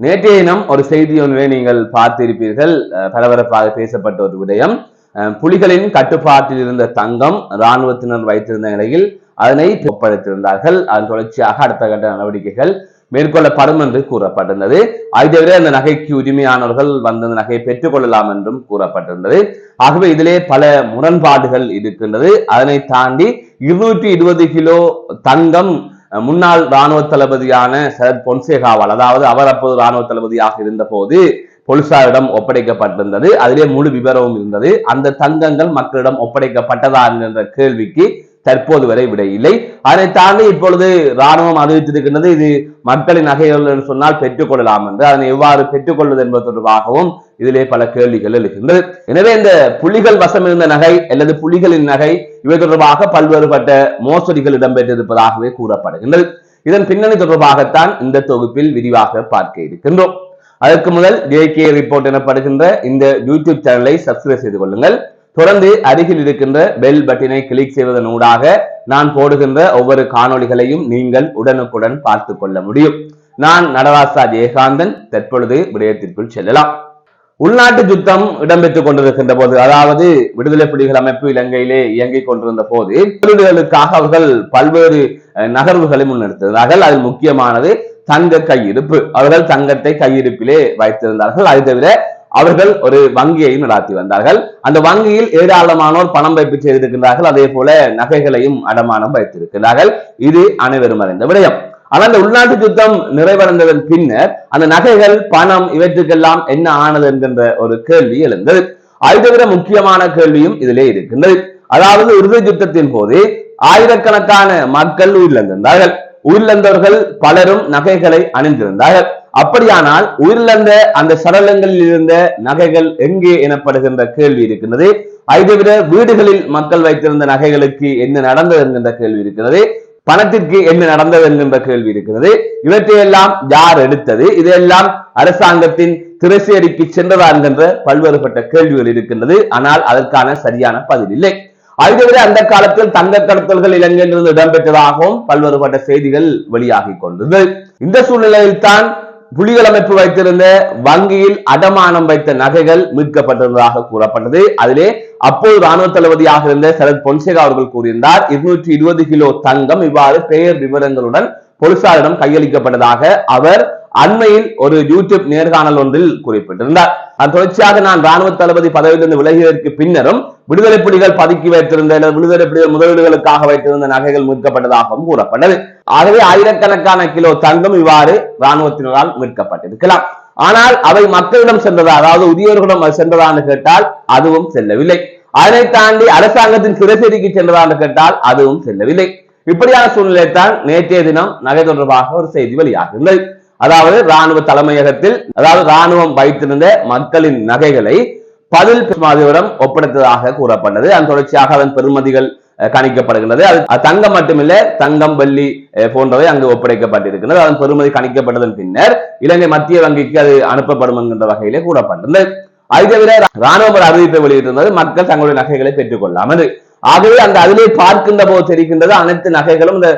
நேற்றைய தினம் ஒரு செய்தி ஒன்றை நீங்கள் பார்த்திருப்பீர்கள். அஹ், பரபரப்பாக பேசப்பட்ட ஒரு விடயம். அஹ், புலிகளின் கட்டுப்பாட்டில் இருந்த தங்கம் இராணுவத்தினர் வைத்திருந்த நிலையில் அதனை ஒப்படைத்திருந்தார்கள் அதன் தொடர்ச்சியாக அடுத்த கட்ட நடவடிக்கைகள் மேற்கொள்ளப்படும் என்று கூறப்பட்டிருந்தது. அதை தவிர அந்த நகைக்கு உரிமையானவர்கள் வந்து அந்த நகையை பெற்றுக் கொள்ளலாம் என்றும் கூறப்பட்டிருந்தது. ஆகவே இதிலே பல முரண்பாடுகள் இருக்கின்றது. அதனை தாண்டி இருநூற்றி இருபது கிலோ தங்கம் முன்னாள் ராணுவ தளபதியான சரத் பொன்சேகாவால் அதாவது அவர் அப்போது இராணுவ தளபதியாக இருந்தபோது போலீசாரிடம் ஒப்படைக்கப்பட்டிருந்தது. அதிலே முழு விவரமும் இருந்தது. அந்த தங்கங்கள் மக்களிடம் ஒப்படைக்கப்பட்டதா என்ற கேள்விக்கு தற்போது வரை விட இல்லை. அதை தாண்டி இப்பொழுது ராணுவம் அறிவித்திருக்கின்றது இது மக்களின் நகைகள் என்று சொன்னால் பெற்றுக்கொள்ளலாம் என்று. அதனை எவ்வாறு பெற்றுக்கொள்வது என்பது தொடர்பாகவும் இதிலே பல கேள்விகள் எழுகின்றது. எனவே இந்த புலிகள் வசம் இருந்த நகை அல்லது புலிகளின் நகை இவை தொடர்பாக பல்வேறுபட்ட மோசடிகள் இடம்பெற்றிருப்பதாகவே கூறப்படுகின்றது. இதன் பின்னணி தொடர்பாகத்தான் இந்த தொகுப்பில் விரிவாக பார்க்க இருக்கின்றோம். அதற்கு முதல் ஜேகே ரிப்போர்ட் எனப்படுகின்ற இந்த யூடியூப் சேனலை சப்ஸ்கிரைப் செய்து கொள்ளுங்கள். தொடர்ந்து அருகில் இருக்கின்ற பெல் பட்டினை கிளிக் செய்வதன் ஊடாக நான் போடுகின்ற ஒவ்வொரு காணொளிகளையும் நீங்கள் உடனுக்குடன் பார்த்து கொள்ள முடியும். நான் நடராசா ஜெயகாந்தன் தற்பொழுது விடயத்திற்குள் செல்லலாம். உள்நாட்டு யுத்தம் இடம்பெற்றுக் கொண்டிருக்கின்ற போது அதாவது விடுதலை புலிகள் அமைப்பு இலங்கையிலே இயங்கிக் கொண்டிருந்த போது முதலீடுகளுக்காக அவர்கள் பல்வேறு நகர்வுகளை முன்னெடுத்திருந்தார்கள் அதில் முக்கியமானது தங்க கையிருப்பு. அவர்கள் தங்கத்தை கையிருப்பிலே வைத்திருந்தார்கள். அது தவிர அவர்கள் ஒரு வங்கியையும் நடாத்தி வந்தார்கள். அந்த வங்கியில் ஏராளமானோர் பணம் வைப்பு செய்திருக்கின்றார்கள். அதே போல நகைகளையும் அடமானம் வைத்திருக்கிறார்கள் இது அனைவரும் அறிந்த விடயம். ஆனால் அந்த உள்நாட்டு யுத்தம் நிறைவடைந்ததன் பின்னர் அந்த நகைகள் பணம் இவற்றுக்கெல்லாம் என்ன ஆனது என்கின்ற ஒரு கேள்வி எழுந்தது. அது தவிர முக்கியமான கேள்வியும் இதிலே இருக்கின்றது. அதாவது இறுதி யுத்தத்தின் போது ஆயிரக்கணக்கான மக்கள் உயிரிழந்திருந்தார்கள். உயிரிழந்தவர்கள் பலரும் நகைகளை அணிந்திருந்தார்கள். அப்படியானால் உயிரிழந்த அந்த சடலங்களில் இருந்த நகைகள் எங்கே எனப்படுகின்ற கேள்வி இருக்கின்றது அதை தவிர வீடுகளில் மக்கள் வைத்திருந்த நகைகளுக்கு என்ன நடந்தது என்கின்ற கேள்வி இருக்கிறது. பணத்திற்கு என்ன நடந்தது என்கின்ற கேள்வி இருக்கிறது. இவற்றையெல்லாம் யார் எடுத்தது? இதையெல்லாம் அரசாங்கத்தின் திரைசேரிக்கு சென்றதா என்கின்ற பல்வேறுபட்ட கேள்விகள் இருக்கின்றது. ஆனால் அதற்கான சரியான பதில் இல்லை. அதை அந்த காலத்தில் தங்க கடத்தல்கள் இலங்கையிலிருந்து இடம்பெற்றதாகவும் பல்வேறுபட்ட செய்திகள் வெளியாகி கொண்டது இந்த சூழ்நிலையில் தான் புலிகள் அமைப்பு வைத்திருந்த வங்கியில் அடமானம் வைத்த நகைகள் மீட்கப்பட்டிருந்ததாக கூறப்பட்டது. அதிலே அப்போது ராணுவ தளபதியாக இருந்த சரத் பொன்சேகா அவர்கள் கூறியிருந்தார் இருநூற்றி இருபது கிலோ தங்கம் இவ்வாறு பெயர் விவரங்களுடன் போலீசாரிடம் கையளிக்கப்பட்டதாக அவர் அண்மையில் ஒரு யூடியூப் நேர்காணல் ஒன்றில் குறிப்பிட்டிருந்தார். அது தொடர்ச்சியாக நான் ராணுவ தளபதி பதவியிலிருந்து விலகியதற்கு பின்னரும் விடுதலை புலிகள் பதுக்கி வைத்திருந்த விடுதலை புலிகள் முதலீடுகளுக்காக வைத்திருந்த நகைகள் மீட்கப்பட்டதாகவும் கூறப்பட்டது. ஆகவே ஆயிரக்கணக்கான கிலோ தங்கம் இவ்வாறு ராணுவத்தினரால் மீட்கப்பட்டிருக்கலாம். ஆனால் அவை மக்களிடம் சென்றதா அதாவது உரியவர்களிடம் சென்றதான்னு கேட்டால் அதுவும் செல்லவில்லை. அதனை தாண்டி அரசாங்கத்தின் சிறைசேரிக்கு சென்றதான்னு கேட்டால் அதுவும் செல்லவில்லை. இப்படியான சூழ்நிலை தான் நேற்றைய தினம் நகை தொடர்பாக ஒரு செய்தி வெளியாகின்றது அதாவது ராணுவ தலைமையகத்தில் அதாவது ராணுவம் வைத்திருந்த மக்களின் நகைகளை பதில் மாதிரிடம் ஒப்படைத்ததாக கூறப்பட்டது. அதன் தொடர்ச்சியாக அதன் பெருமதிகள் கணிக்கப்படுகின்றது. அது தங்கம் மட்டுமில்ல தங்கம் வெள்ளி போன்றவை அங்கு ஒப்படைக்கப்பட்டிருக்கிறது அதன் பெறுமதி கணிக்கப்பட்டதன் பின்னர் இலங்கை மத்திய வங்கிக்கு அது அனுப்பப்படும் என்கின்ற வகையிலே கூறப்பட்டிருந்தது. அது தவிர ராணுவம் அறிவிப்பை வெளியிட்டிருந்தது மக்கள் தங்களுடைய நகைகளை பெற்றுக் கொள்ளாமல் ஆகவே அந்த அதிலே பார்க்கின்ற போது தெரிகின்றது அனைத்து நகைகளும் இந்த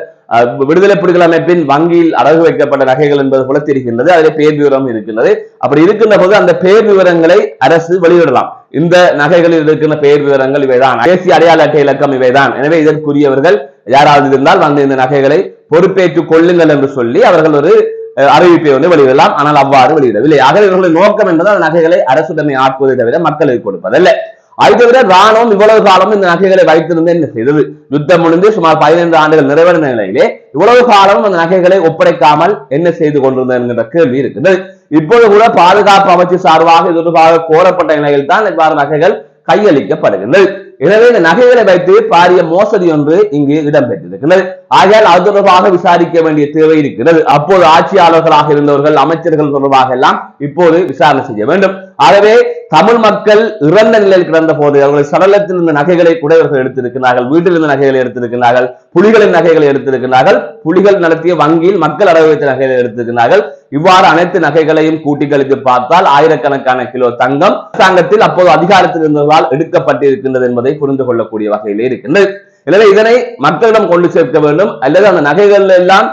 விடுதலை புலிகள் அமைப்பின் வங்கியில் அடகு வைக்கப்பட்ட நகைகள் என்பது போல தெரிகின்றது. அதிலே பேர் விவரம் இருக்கின்றது. அப்படி இருக்கின்ற போது அந்த பேர் விவரங்களை அரசு வெளியிடலாம். இந்த நகைகளில் இருக்கின்ற பெயர் விவரங்கள் இவைதான். தேசிய அடையாள அட்டை இலக்கம் இவைதான். எனவே இதற்குரியவர்கள் யாராவது இருந்தால் வந்து இந்த நகைகளை பொறுப்பேற்றுக் கொள்ளுங்கள் என்று சொல்லி அவர்கள் ஒரு அஹ், அறிவிப்பை வந்து வெளியிடலாம். ஆனால் அவ்வாறு வெளியிடவில்லை. ஆகவே இவர்களுடைய நோக்கம் என்பது அந்த நகைகளை அரசுடமை ஆக்குவதை தவிர மக்களுக்கு கொடுப்பதல்ல. அது தவிர ராணுவம் இவ்வளவு காலம் இந்த நகைகளை வைத்திருந்து என்ன செய்தது? யுத்தம் முடிந்து சுமார் பதினைந்து ஆண்டுகள் நிறைவேறின நிலையிலே இவ்வளவு காலம் அந்த நகைகளை ஒப்படைக்காமல் என்ன செய்து கொண்டிருந்தது என்கின்ற கேள்வி இருக்கிறது இப்போது கூட பாதுகாப்பு அமைச்சு சார்பாக இது தொடர்பாக கோரப்பட்ட நிலையில் தான் இவ்வாறு நகைகள் கையளிக்கப்படுகின்றது. எனவே இந்த நகைகளை வைத்து பாரிய மோசடி ஒன்று இங்கு இடம்பெற்றிருக்கிறது ஆகையால் அது தொடர்பாக விசாரிக்க வேண்டிய தேவை இருக்கிறது. அப்போது ஆட்சியாளர்களாக இருந்தவர்கள் அமைச்சர்கள் தொடர்பாக எல்லாம் இப்போது விசாரணை செய்ய வேண்டும். ஆகவே தமிழ் மக்கள் இறந்த நிலையில் கிடந்த போது அவர்கள் சடலத்தில் இருந்த நகைகளை குடையவர்கள் எடுத்திருக்கிறார்கள். வீட்டில் இருந்த நகைகளை எடுத்திருக்கிறார்கள். புலிகளின் நகைகளை எடுத்திருக்கிறார்கள். புலிகள் நடத்திய வங்கியில் மக்கள் அடகு வைத்த நகைகளை எடுத்திருக்கிறார்கள். இவ்வாறு அனைத்து நகைகளையும் கூட்டி கழித்து பார்த்தால் ஆயிரக்கணக்கான கிலோ தங்கம் அரசாங்கத்தில் அப்போது அதிகாரத்தில் இருந்தவர்களால் எடுக்கப்பட்டிருக்கின்றது என்பதை புரிந்து கொள்ளக்கூடிய வகையிலே இருக்கின்றது. எனவே இதனை மக்களிடம் கொண்டு சேர்க்க வேண்டும். அல்லது அந்த நகைகள் எல்லாம்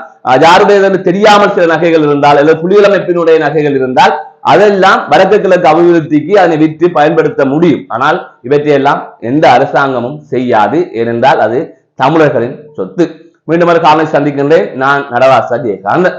யாருடைய தெரியாமல் சில நகைகள் இருந்தால் அல்லது புலிகள் அமைப்பினுடைய நகைகள் இருந்தால் அதெல்லாம் வடக்கு கிழக்கு அபிவிருத்திக்கு அதனை விற்று பயன்படுத்த முடியும். ஆனால் இவற்றையெல்லாம் எந்த அரசாங்கமும் செய்யாது. ஏனென்றால் அது தமிழர்களின் சொத்து. மீண்டும் ஒரு காலை சந்திக்கின்றேன். நான் நடராசா ஜெயகாந்த்